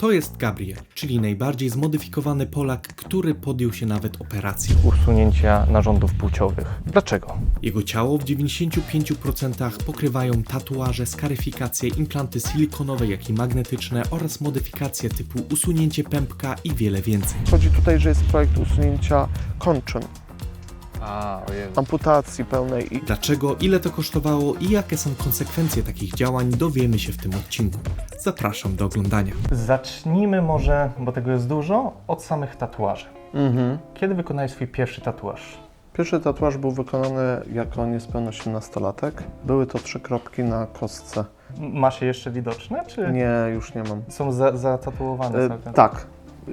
To jest Gabriel, czyli najbardziej zmodyfikowany Polak, który podjął się nawet operacji. usunięcia narządów płciowych. Dlaczego? Jego ciało w 95% pokrywają tatuaże, skaryfikacje, implanty silikonowe, jak i magnetyczne oraz modyfikacje typu usunięcie pępka i wiele więcej. Chodzi tutaj, że jest projekt usunięcia kończyn, A, ojej. amputacji pełnej i Dlaczego, ile to kosztowało i jakie są konsekwencje takich działań dowiemy się w tym odcinku. Zapraszam do oglądania. Zacznijmy może, bo tego jest dużo, od samych tatuaży. Mhm. Kiedy wykonałeś swój pierwszy tatuaż? Pierwszy tatuaż był wykonany jako niespełna 18-latek. Były to trzy kropki na kostce. M- Masz je jeszcze widoczne, czy Nie, już nie mam. są za, zatatuowane E, całkiem? tak,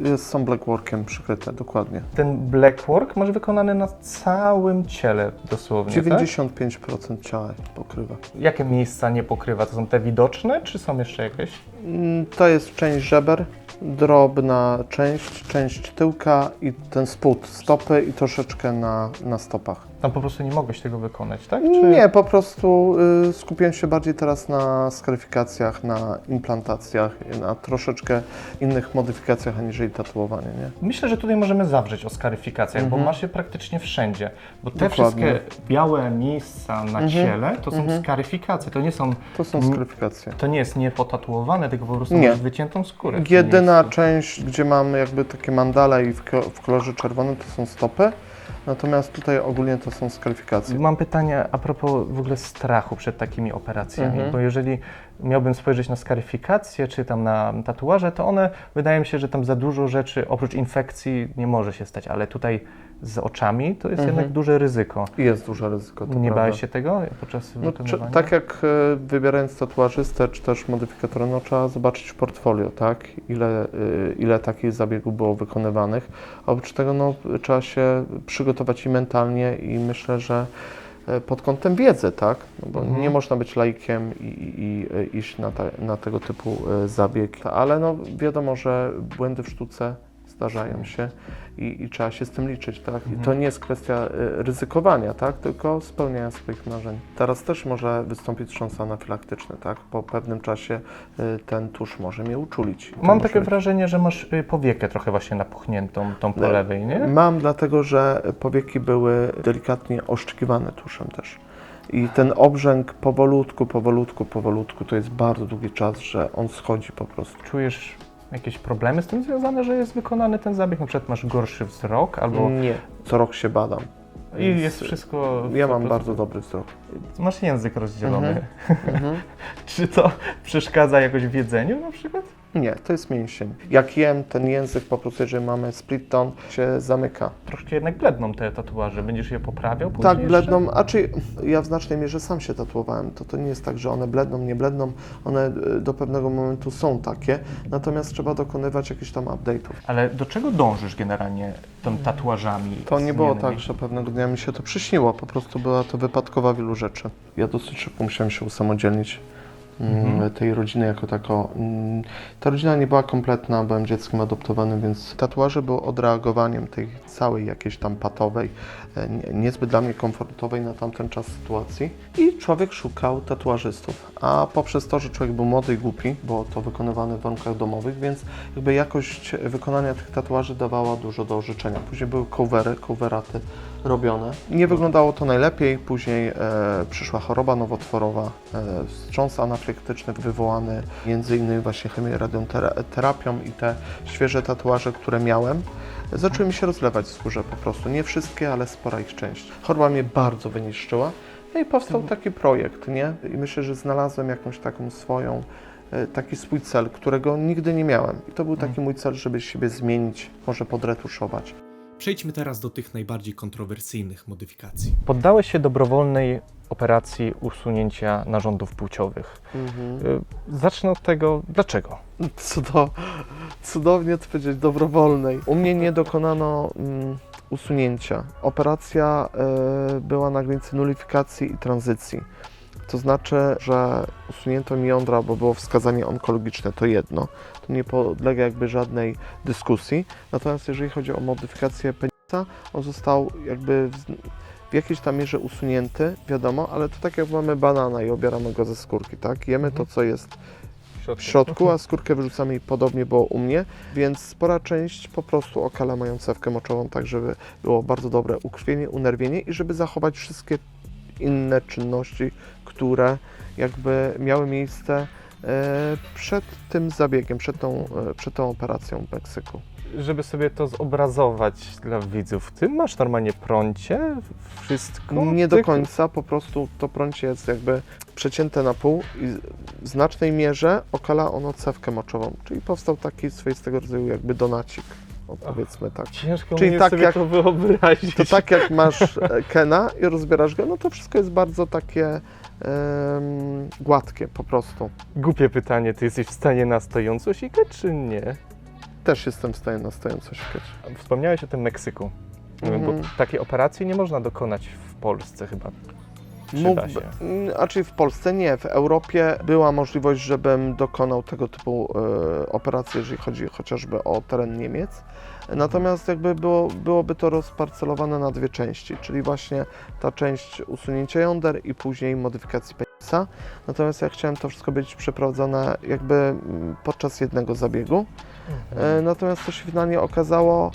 jest, są blackworkiem przykryte, dokładnie. Ten blackwork masz wykonany na całym ciele dosłownie, tak? 95% ciała pokrywa. Jakie miejsca nie pokrywa? To są te widoczne, czy są jeszcze jakieś? Mm, To jest część żeber, drobna część, część tyłka i ten spód stopy i troszeczkę na, na stopach. Tam po prostu nie mogłeś tego wykonać, tak? Nie, po prostu y, skupiłem się bardziej teraz na skaryfikacjach, na implantacjach, na troszeczkę innych modyfikacjach aniżeli tatuowanie, nie? Myślę, że tutaj możemy zawrzeć o skaryfikacjach, bo Mhm. masz je praktycznie wszędzie. Bo te Dokładnie. wszystkie białe miejsca na Mhm. ciele to są Mhm. skaryfikacje. To nie są. To są skaryfikacje. To nie jest niepotatuowane, tylko po prostu Nie. masz wyciętą skórę. Jedyna część, gdzie mamy jakby takie mandale i w, w kolorze czerwonym, to są stopy, natomiast tutaj ogólnie to są skaryfikacje. Mam pytanie a propos w ogóle strachu przed takimi operacjami, Mhm. bo jeżeli miałbym spojrzeć na skaryfikację czy tam na tatuaże, to one wydaje mi się, że tam za dużo rzeczy oprócz infekcji nie może się stać, ale tutaj z oczami to jest Mhm. jednak duże ryzyko. Jest duże ryzyko. Nie prawda. bałeś się tego podczas No, czy, tak jak e, wybierając tatuażystę czy też modyfikatora, no trzeba zobaczyć w portfolio, tak? Ile, e, ile takich zabiegów było wykonywanych. Oprócz tego no, trzeba się przygotować i mentalnie i myślę, że e, pod kątem wiedzy, tak? No, bo Mhm. nie można być laikiem i, i, i iść na, ta, na tego typu zabieg. Ale no, wiadomo, że błędy w sztuce zdarzają się i, i trzeba się z tym liczyć, tak? I to Mhm. nie jest kwestia e, ryzykowania, tak? Tylko spełniania swoich marzeń. Teraz też może wystąpić wstrząs anafilaktyczny, tak? Po pewnym czasie e, ten tusz może mnie uczulić. To Mam takie być- wrażenie, że masz y, powiekę trochę właśnie napuchniętą, tą po Le- lewej, nie? Mam dlatego, że powieki były delikatnie oszczkiwane tuszem też. I ten obrzęk powolutku, powolutku, powolutku, to jest bardzo długi czas, że on schodzi po prostu. Czujesz jakieś problemy z tym związane, że jest wykonany ten zabieg? Na przykład masz gorszy wzrok albo Nie. Co rok się badam. i jest wszystko... Ja mam prostu- bardzo dobry wzrok. Masz język rozdzielony. Mhm. Czy to przeszkadza jakoś w jedzeniu na przykład? Nie, to jest mięsień. Jak jem, ten język po prostu, jeżeli mamy split tone, się zamyka. Troszkę jednak bledną te tatuaże. Będziesz je poprawiał później Tak, bledną, a czy ja w znacznej mierze sam się tatuowałem, to to nie jest tak, że one bledną, nie bledną, one y, do pewnego momentu są takie, natomiast trzeba dokonywać jakichś tam update'ów. Ale do czego dążysz generalnie tą tatuażami? To nie było tak, że pewnego dnia mi się to przyśniło, po prostu była to wypadkowa wielu rzeczy. Ja dosyć szybko musiałem się usamodzielnić Mhm. tej rodziny jako tako. Mm, Ta rodzina nie była kompletna, byłem dzieckiem adoptowanym, więc tatuaże były odreagowaniem tej całej jakiejś tam patowej, e, nie- niezbyt dla mnie komfortowej na tamten czas sytuacji. I człowiek szukał tatuażystów. A poprzez to, że człowiek był młody i głupi, było to wykonywane w warunkach domowych, więc jakby jakość wykonania tych tatuaży dawała dużo do życzenia. Później były covery, coveraty robione. Nie wyglądało to najlepiej, później e, przyszła choroba nowotworowa, e, wstrząs anafilaktyczny wywołany między innymi właśnie chemioradioterapią i te świeże tatuaże, które miałem, zaczęły mi się rozlewać w skórze po prostu. Nie wszystkie, ale spora ich część. Choroba mnie bardzo wyniszczyła. No i powstał taki projekt, nie? I myślę, że znalazłem jakąś taką swoją, e, taki swój cel, którego nigdy nie miałem. I to był taki mój cel, żeby siebie zmienić, może podretuszować. Przejdźmy teraz do tych najbardziej kontrowersyjnych modyfikacji. Poddałeś się dobrowolnej operacji usunięcia narządów płciowych. Mhm. Y, Zacznę od tego, dlaczego? Cudo, cudownie to powiedzieć, dobrowolnej. U mnie nie dokonano mm, usunięcia. Operacja e, była na granicy nulifikacji i tranzycji. To znaczy, że usunięto mi jądra, bo było wskazanie onkologiczne, to jedno. To nie podlega jakby żadnej dyskusji. Natomiast jeżeli chodzi o modyfikację penisa, on został jakby w, jakiejś tam mierze usunięty, wiadomo, ale to tak jak mamy banana i obieramy go ze skórki, tak? Jemy to, co jest w w środku, a skórkę wyrzucamy i podobnie było u mnie, więc spora część po prostu okala moją cewkę moczową, tak żeby było bardzo dobre ukrwienie, unerwienie i żeby zachować wszystkie inne czynności, które jakby miały miejsce e, przed tym zabiegiem, przed tą, e, przed tą operacją w Meksyku. Żeby sobie to zobrazować dla widzów, ty masz normalnie prącie, wszystko? Nie do końca, po prostu to prącie jest jakby przecięte na pół i w znacznej mierze okala ono cewkę moczową, czyli powstał taki swoistego rodzaju jakby donacik, o, powiedzmy tak. Ciężko Czyli tak sobie jak- to wyobrazić. To tak jak masz e, Kena i rozbierasz go, no to wszystko jest bardzo takie gładkie po prostu. Głupie pytanie, ty jesteś w stanie na stojąco sikać, czy nie? Też jestem w stanie na stojąco sikać. Wspomniałeś o tym Meksyku, Mhm. bo takiej operacji nie można dokonać w Polsce chyba. Mógłby, się. a czyli w Polsce nie, w Europie była możliwość, żebym dokonał tego typu e, operacji, jeżeli chodzi chociażby o teren Niemiec. Natomiast jakby było, byłoby to rozparcelowane na dwie części, czyli właśnie ta część usunięcia jąder i później modyfikacji penisa. Natomiast ja chciałem to wszystko być przeprowadzone jakby mm, podczas jednego zabiegu. E, Natomiast co się finalnie okazało,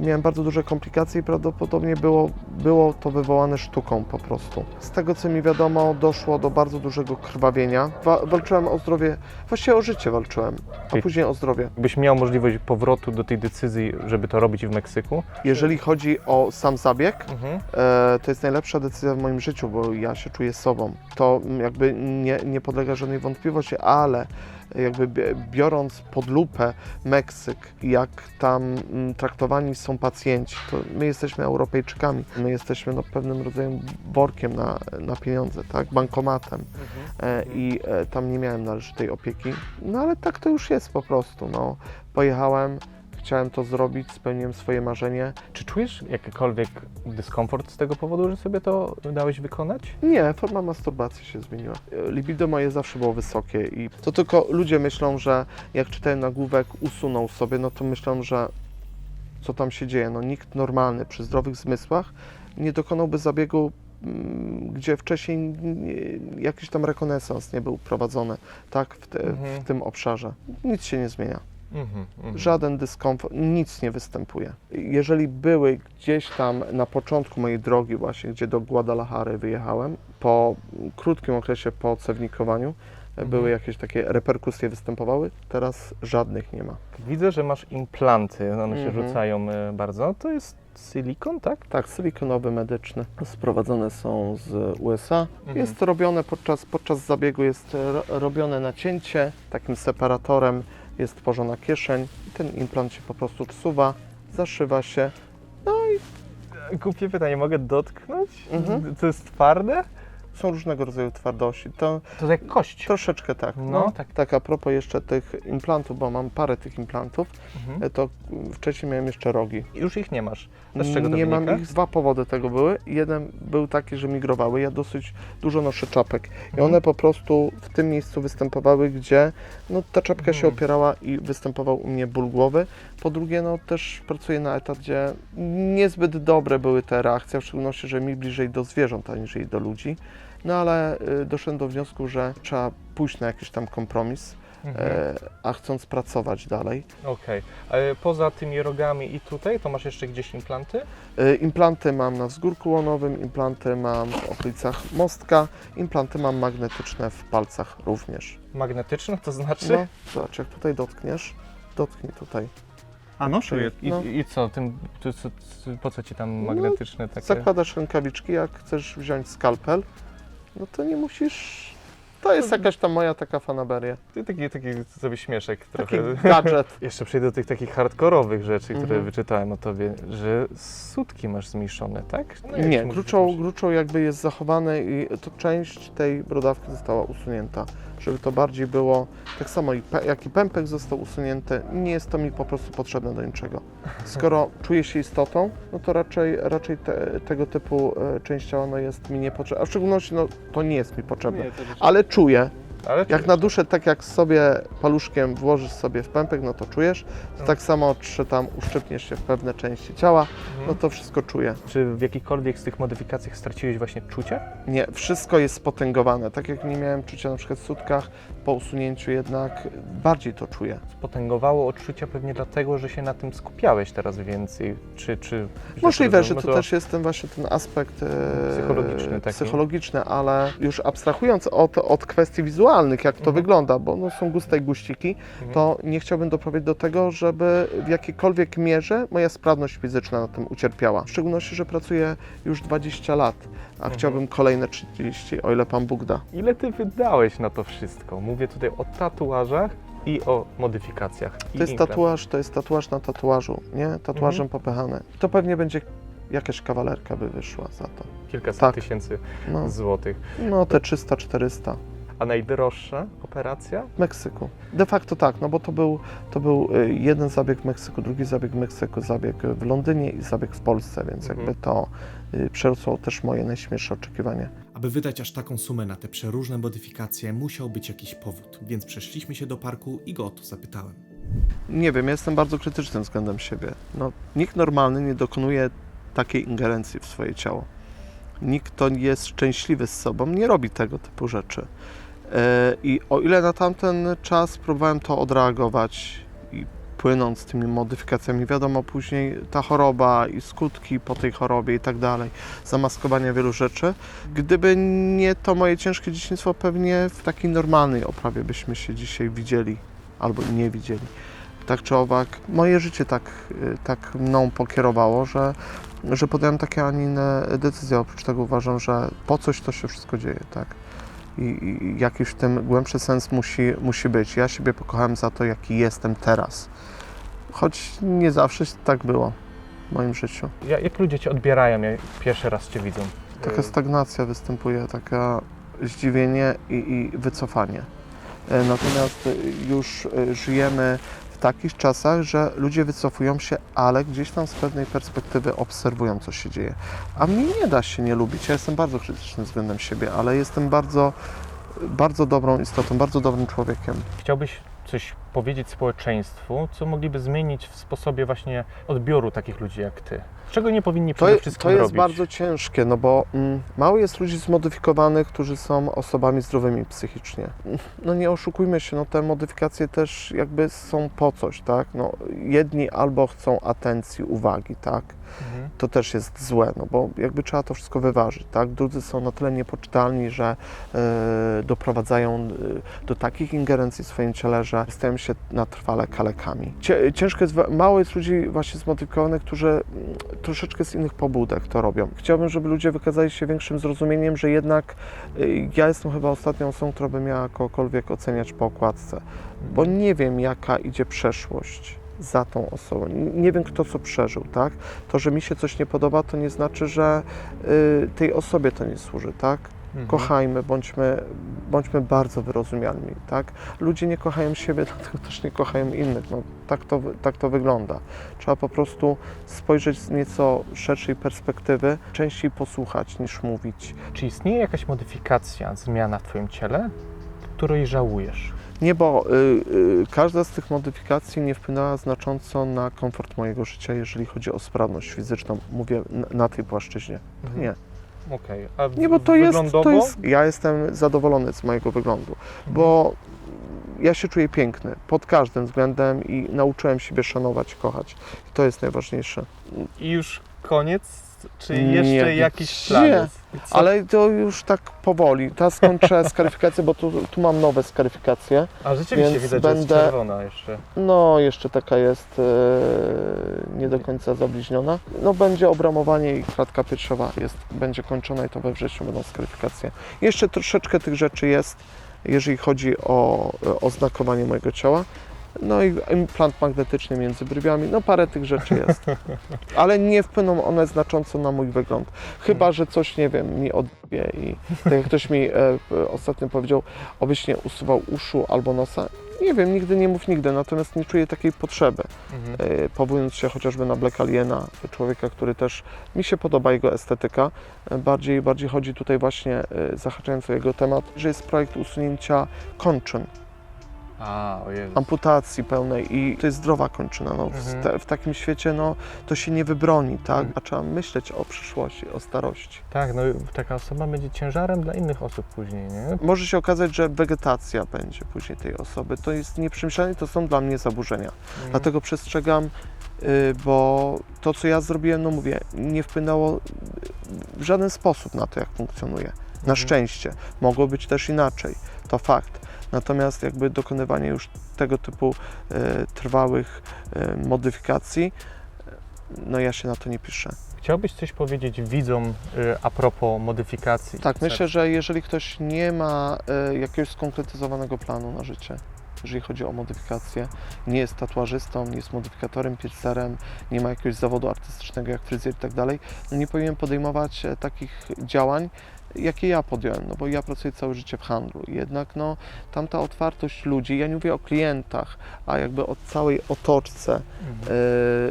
miałem bardzo duże komplikacje i prawdopodobnie było, było to wywołane sztuką po prostu. Z tego co mi wiadomo, doszło do bardzo dużego krwawienia. Wa- walczyłem o zdrowie, właściwie o życie walczyłem, a później o zdrowie. Gdybyś miał możliwość powrotu do tej decyzji, żeby to robić w Meksyku, Jeżeli chodzi o sam zabieg, mhm. e, to jest najlepsza decyzja w moim życiu, bo ja się czuję sobą. To jakby nie, nie podlega żadnej wątpliwości, ale jakby bi- biorąc pod lupę Meksyk, jak tam mm, traktowani są pacjenci, to my jesteśmy Europejczykami, my jesteśmy no, pewnym rodzajem workiem na, na pieniądze, tak, bankomatem. E, i e, tam nie miałem należytej opieki, no ale tak to już jest po prostu, no. Pojechałem, chciałem to zrobić, spełniłem swoje marzenie, czy czujesz jakikolwiek dyskomfort z tego powodu, że sobie to dałeś wykonać? Nie, forma masturbacji się zmieniła. Libido moje zawsze było wysokie i to tylko ludzie myślą, że jak czytają nagłówek usunął sobie, no to myślą, że co tam się dzieje. No nikt normalny przy zdrowych zmysłach nie dokonałby zabiegu, mm, gdzie wcześniej nie, jakiś tam rekonesans nie był prowadzony, tak, w, te, Mhm. w tym obszarze. Nic się nie zmienia. Mhm, mhm. Żaden dyskomfort, nic nie występuje. Jeżeli były gdzieś tam na początku mojej drogi właśnie, gdzie do Guadalajary wyjechałem, po krótkim okresie po cewnikowaniu, e, były jakieś takie reperkusje występowały, teraz żadnych nie ma. Widzę, że masz implanty, one się Mhm. rzucają e, bardzo. To jest silikon, tak? Tak, silikonowy medyczny, sprowadzone są z USA. Mhm. Jest to robione podczas, podczas zabiegu, jest ro, robione nacięcie, takim separatorem jest tworzona kieszeń i ten implant się po prostu wsuwa, zaszywa się Głupie pytanie, mogę dotknąć? Mhm. To jest twarde? Są różnego rodzaju twardości. To To jak kość. troszeczkę tak. No, No, tak. tak. a propos jeszcze tych implantów, bo mam parę tych implantów, Mhm. e, to wcześniej miałem jeszcze rogi. Już ich nie masz. To z czego to nie wynika? mam ich, dwa powody tego były. Jeden był taki, że migrowały. Ja dosyć dużo noszę czapek i Mhm. one po prostu w tym miejscu występowały, gdzie no, ta czapka się Mhm. opierała i występował u mnie ból głowy. Po drugie, no też pracuję na etat, gdzie niezbyt dobre były te reakcje, w szczególności, że mi bliżej do zwierząt, aniżeli do ludzi. No ale y, doszedłem do wniosku, że trzeba pójść na jakiś tam kompromis, Mhm. e, a chcąc pracować dalej. Okej. Ale Poza tymi rogami i tutaj, to masz jeszcze gdzieś implanty? E, Implanty mam na wzgórku łonowym, implanty mam w okolicach mostka, implanty mam magnetyczne w palcach również. Magnetyczne, to znaczy? No, zobacz, jak tutaj dotkniesz, dotknij tutaj. A no, czuję. I, No. I co, tym, to, co, po co ci tam magnetyczne takie? Zakładasz rękawiczki, jak chcesz wziąć skalpel, no to nie musisz... To jest jakaś tam moja taka fanaberia. Ty Taki, taki sobie śmieszek Taki trochę. gadżet. Jeszcze przejdę do tych takich hardkorowych rzeczy, które Mhm. wyczytałem o tobie, że sutki masz zmniejszone, tak? No Nie, powiedzieć? gruczoł jakby jest zachowany i to część tej brodawki została usunięta, żeby to bardziej było tak samo jak i pępek został usunięty, nie jest to mi po prostu potrzebne do niczego. Skoro czuję się istotą, no to raczej, raczej te, tego typu e, część ciała no jest mi niepotrzebna, a w szczególności no, to nie jest mi potrzebne, ale czuję, Ale Jak na duszę, tak jak sobie paluszkiem włożysz sobie w pępek, no to czujesz. To No. tak samo, czy tam uszczypniesz się w pewne części ciała, no to wszystko czuję. Czy w jakichkolwiek z tych modyfikacjach straciłeś właśnie czucie? Nie, wszystko jest spotęgowane. Tak jak nie miałem czucia na przykład w sutkach, po usunięciu jednak bardziej to czuję. Spotęgowało odczucia pewnie dlatego, że się na tym skupiałeś teraz więcej. Czy, czy Możliwe, że no to też jest ten właśnie ten aspekt e, Psychologiczny taki. psychologiczny, ale już abstrahując od, od kwestii wizualnych, jak to Mhm. wygląda, bo no, są guste i guściki, Mhm. to nie chciałbym doprowadzić do tego, żeby w jakiejkolwiek mierze moja sprawność fizyczna na tym ucierpiała. W szczególności, że pracuję już 20 lat, a Mhm. chciałbym kolejne 30, o ile Pan Bóg da. Ile ty wydałeś na to wszystko? Mówię tutaj o tatuażach i o modyfikacjach. To jest implant. tatuaż, to jest tatuaż na tatuażu, nie? Tatuażem Mhm. popychany. To pewnie będzie jakaś kawalerka by wyszła za to. Kilkaset Tak. tysięcy No, złotych. no te 300-400. A najdroższa operacja? W Meksyku. De facto tak, no bo to był, to był y, jeden zabieg w Meksyku, drugi zabieg w Meksyku, zabieg w Londynie i zabieg w Polsce, więc Mhm. jakby to y, przerosło też moje najśmielsze oczekiwania. Aby wydać aż taką sumę na te przeróżne modyfikacje, musiał być jakiś powód, więc przeszliśmy się do parku i go o to zapytałem. Nie wiem, ja jestem bardzo krytyczny względem siebie. No, nikt normalny nie dokonuje takiej ingerencji w swoje ciało. Nikt, kto jest szczęśliwy z sobą, nie robi tego typu rzeczy. E, I o ile na tamten czas próbowałem to odreagować i płynąc tymi modyfikacjami, wiadomo, później ta choroba i skutki po tej chorobie i tak dalej, zamaskowanie wielu rzeczy. Gdyby nie to moje ciężkie dzieciństwo, pewnie w takiej normalnej oprawie byśmy się dzisiaj widzieli albo nie widzieli. Tak czy owak, moje życie tak, y, tak mną pokierowało, że, że podjąłem takie, a nie inne decyzje. Oprócz tego uważam, że po coś to się wszystko dzieje, tak? I, i jakiś w tym głębszy sens musi, musi być. Ja siebie pokochałem za to, jaki jestem teraz. Choć nie zawsze tak było w moim życiu. Ja, jak ludzie cię odbierają, jak pierwszy raz cię widzą? Taka stagnacja występuje, taka zdziwienie i, i wycofanie. E, Natomiast już e, żyjemy takich czasach, że ludzie wycofują się, ale gdzieś tam z pewnej perspektywy obserwują, co się dzieje. A mnie nie da się nie lubić. Ja jestem bardzo krytyczny względem siebie, ale jestem bardzo, bardzo dobrą istotą, bardzo dobrym człowiekiem. Chciałbyś coś powiedzieć społeczeństwu, co mogliby zmienić w sposobie właśnie odbioru takich ludzi jak ty? Czego nie powinni To, przede wszystkim to jest robić? bardzo ciężkie, no bo mm, mało jest ludzi zmodyfikowanych, którzy są osobami zdrowymi psychicznie. No nie oszukujmy się, no te modyfikacje też jakby są po coś, tak? No, jedni albo chcą atencji, uwagi, tak? Mhm. To też jest złe, no bo jakby trzeba to wszystko wyważyć, tak? Drudzy są na tyle niepoczytalni, że e, doprowadzają e, do takich ingerencji w swoim ciele, że stają się na trwale kalekami. Ciężko jest, mało jest ludzi właśnie zmodyfikowanych, którzy mm, troszeczkę z innych pobudek to robią. Chciałbym, żeby ludzie wykazali się większym zrozumieniem, że jednak y, ja jestem chyba ostatnią osobą, która by miała kogokolwiek oceniać po okładce, bo nie wiem, jaka idzie przeszłość za tą osobą. Nie wiem, kto co przeżył, tak? To, że mi się coś nie podoba, to nie znaczy, że y, tej osobie to nie służy, tak? Mhm. Kochajmy, bądźmy, bądźmy bardzo wyrozumialni, tak? Ludzie nie kochają siebie, dlatego też nie kochają innych. No, tak, to, tak to wygląda. Trzeba po prostu spojrzeć z nieco szerszej perspektywy, częściej posłuchać niż mówić. Czy istnieje jakaś modyfikacja, zmiana w twoim ciele, której żałujesz? Nie, bo y, y, każda z tych modyfikacji nie wpłynęła znacząco na komfort mojego życia, jeżeli chodzi o sprawność fizyczną. Mówię na, na tej płaszczyźnie. Mhm. Nie. Okej, a Nie, bo to jest, to jest. Ja jestem zadowolony z mojego wyglądu, bo ja się czuję piękny pod każdym względem i nauczyłem siebie szanować, kochać. I to jest najważniejsze. I już koniec? Czy Nie, jeszcze jakiś gdzie? plan co- Ale to już tak powoli. Teraz skończę skaryfikację, bo tu, tu mam nowe skaryfikacje. A rzeczywiście więc widać, że będę- jest czerwona jeszcze. No, jeszcze taka jest e, nie do końca zabliźniona. No, będzie obramowanie i kratka piersiowa jest, będzie kończona i to we wrześniu będą skaryfikacje. Jeszcze troszeczkę tych rzeczy jest, jeżeli chodzi o e, oznakowanie mojego ciała, no i implant magnetyczny między brwiami, no parę tych rzeczy jest. Ale nie wpłyną one znacząco na mój wygląd. Chyba, że coś, nie wiem, mi odbije i tak jak ktoś mi e, ostatnio powiedział, obyś nie usuwał uszu albo nosa. Nie wiem, nigdy nie mów nigdy, natomiast nie czuję takiej potrzeby. Mhm. E, powołując się chociażby na Black Aliena, człowieka, który też mi się podoba jego estetyka. E, Bardziej, bardziej chodzi tutaj właśnie, e, zahaczając o jego temat, że jest projekt usunięcia kończyn, A, o Jezu. amputacji pełnej i to jest zdrowa kończyna. No, w, Mhm. te, w takim świecie no, to się nie wybroni, tak? Mhm. A trzeba myśleć o przyszłości, o starości. Tak, no taka osoba będzie ciężarem dla innych osób później, nie? Może się okazać, że wegetacja będzie później tej osoby. To jest nieprzemyślane, to są dla mnie zaburzenia. Mhm. Dlatego przestrzegam, y, bo to, co ja zrobiłem, no mówię, nie wpłynęło w żaden sposób na to, jak funkcjonuje. Na Mhm. szczęście. Mogło być też inaczej, to fakt. Natomiast jakby dokonywanie już tego typu y, trwałych y, modyfikacji, no ja się na to nie piszę. Chciałbyś coś powiedzieć widzom y, a propos modyfikacji? Tak, myślę, że jeżeli ktoś nie ma y, jakiegoś skonkretyzowanego planu na życie, jeżeli chodzi o modyfikację, nie jest tatuażystą, nie jest modyfikatorem, piercerem, nie ma jakiegoś zawodu artystycznego jak fryzjer i tak dalej, no nie powinien podejmować e, takich działań, jakie ja podjąłem, no bo ja pracuję całe życie w handlu. Jednak no, tamta otwartość ludzi, ja nie mówię o klientach, a jakby o całej otoczce Mhm.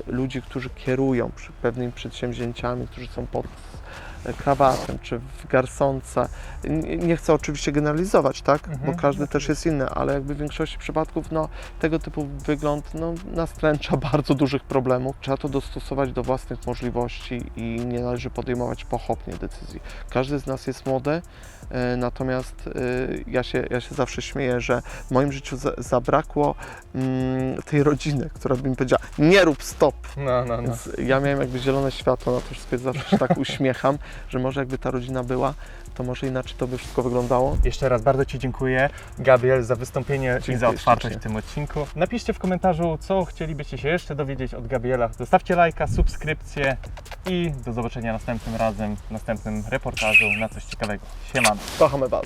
e, ludzi, którzy kierują przy pewnymi przedsięwzięciami, którzy są pod krawatem czy w garsonce. Nie, chcę oczywiście generalizować, tak? Mhm, Bo każdy też jest inny, ale jakby w większości przypadków no, tego typu wygląd no, nastręcza bardzo dużych problemów. Trzeba to dostosować do własnych możliwości i nie należy podejmować pochopnie decyzji. Każdy z nas jest młody, natomiast e, ja się, ja się zawsze śmieję, że w moim życiu za, zabrakło mm, tej rodziny, która by mi powiedziała, nie rób stop. No, no, no. Więc ja miałem jakby zielone światło na to wszystko, zawsze się tak uśmiecham, że może jakby ta rodzina była, to może inaczej to by wszystko wyglądało. Jeszcze raz bardzo Ci dziękuję, Gabriel, za wystąpienie i Dziękuję za otwartość w tym odcinku. Napiszcie w komentarzu, co chcielibyście się jeszcze dowiedzieć od Gabriela. Zostawcie lajka, subskrypcję i do zobaczenia następnym razem w następnym reportażu na coś ciekawego. Siemano. Kochamy Was.